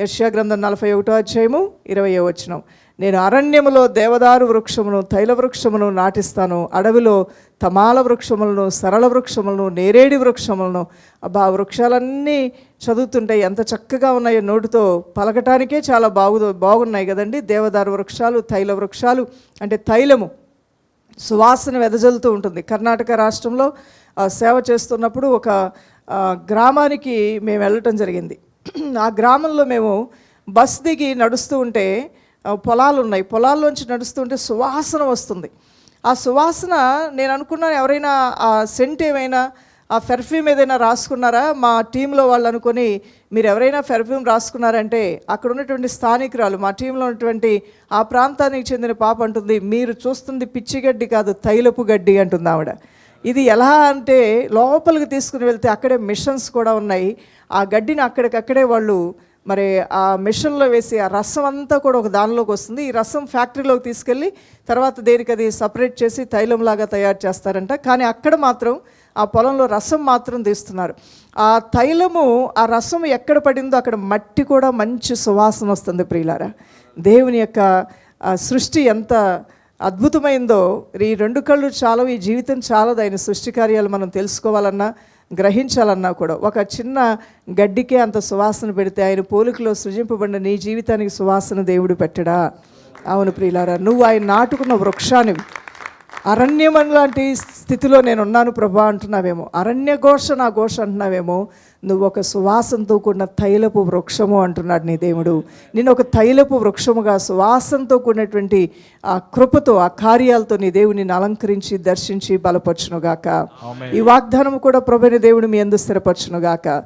యశ్యా గ్రంథం నలభై ఒకటో అధ్యాయము ఇరవై వచనం. నేను అరణ్యములో దేవదారు వృక్షమును తైల వృక్షమును నాటిస్తాను. అడవిలో తమాల వృక్షములను సరళ వృక్షములను నేరేడి వృక్షములను. అబ్బా వృక్షాలన్నీ చదువుతుంటే ఎంత చక్కగా ఉన్నాయో నోటితో పలకటానికే చాలా బాగు బాగున్నాయి కదండి. దేవదారు వృక్షాలు తైల వృక్షాలు అంటే తైలము. సువాసన వెదజల్లుతూ ఉంటుంది. కర్ణాటక రాష్ట్రంలో సేవ చేస్తున్నప్పుడు ఒక గ్రామానికి మేము వెళ్ళటం జరిగింది. ఆ గ్రామంలో మేము బస్ దిగి నడుస్తూ ఉంటే పొలాలు ఉన్నాయి. పొలాల్లోంచి నడుస్తుంటే సువాసన వస్తుంది. ఆ సువాసన నేను అనుకున్నాను ఎవరైనా ఆ సెంట్ ఏమైనా ఆ పెర్ఫ్యూమ్ ఏదైనా రాసుకున్నారా? మా టీంలో వాళ్ళు అనుకొని మీరు ఎవరైనా పెర్ఫ్యూమ్ రాసుకున్నారంటే అక్కడ ఉన్నటువంటి స్థానికురాలు మా టీంలో ఉన్నటువంటి ఆ ప్రాంతానికి చెందిన పాప అంటుంది మీరు చూస్తుంది పిచ్చి గడ్డి కాదు తైలపు గడ్డి అంటుంది ఆవిడ. ఇది ఎలా అంటే లోపలికి తీసుకుని వెళ్తే అక్కడే మిషన్స్ కూడా ఉన్నాయి. ఆ గడ్డిని అక్కడికక్కడే వాళ్ళు మరి ఆ మిషన్లో వేసి ఆ రసం అంతా కూడా ఒక దానిలోకి వస్తుంది. ఈ రసం ఫ్యాక్టరీలోకి తీసుకెళ్ళి తర్వాత దేనికి అది సపరేట్ చేసి తైలంలాగా తయారు చేస్తారంట. కానీ అక్కడ మాత్రం ఆ పొలంలో రసం మాత్రం తీస్తున్నారు. ఆ తైలము ఆ రసం ఎక్కడ పడిందో అక్కడ మట్టి కూడా మంచి సువాసన వస్తుంది ప్రియులారా. దేవుని యొక్క సృష్టి ఎంత అద్భుతమైందో ఈ రెండు కళ్ళు చాలవు ఈ జీవితం చాలదు. ఆయన సృష్టి కార్యాలు మనం తెలుసుకోవాలన్నా గ్రహించాలన్నా కూడా. ఒక చిన్న గడ్డికే అంత సువాసన పెడితే ఆయన పోలికలో సృజింపబడిన నీ జీవితానికి సువాసన దేవుడు పెట్టడా? అవును ప్రియులారా నువ్వు ఆయన నాటుకున్న వృక్షానివి. అరణ్యం లాంటి స్థితిలో నేను ఉన్నాను ప్రభా అంటున్నావేమో. అరణ్య ఘోష నా ఘోష అంటున్నావేమో. నువ్వు ఒక సువాసనతో కూడిన తైలపు వృక్షము అంటున్నాడు నీ దేవుడు. నేను ఒక తైలపు వృక్షముగా సువాసనతో కూడినటువంటి ఆ కృపతో ఆ కార్యాలతో నీ దేవుడు నిన్ను అలంకరించి దర్శించి బలపరచునుగాక. ఈ వాగ్దానం కూడా ప్రభుని దేవుడు మీ ఎందు స్థిరపరచునుగాక.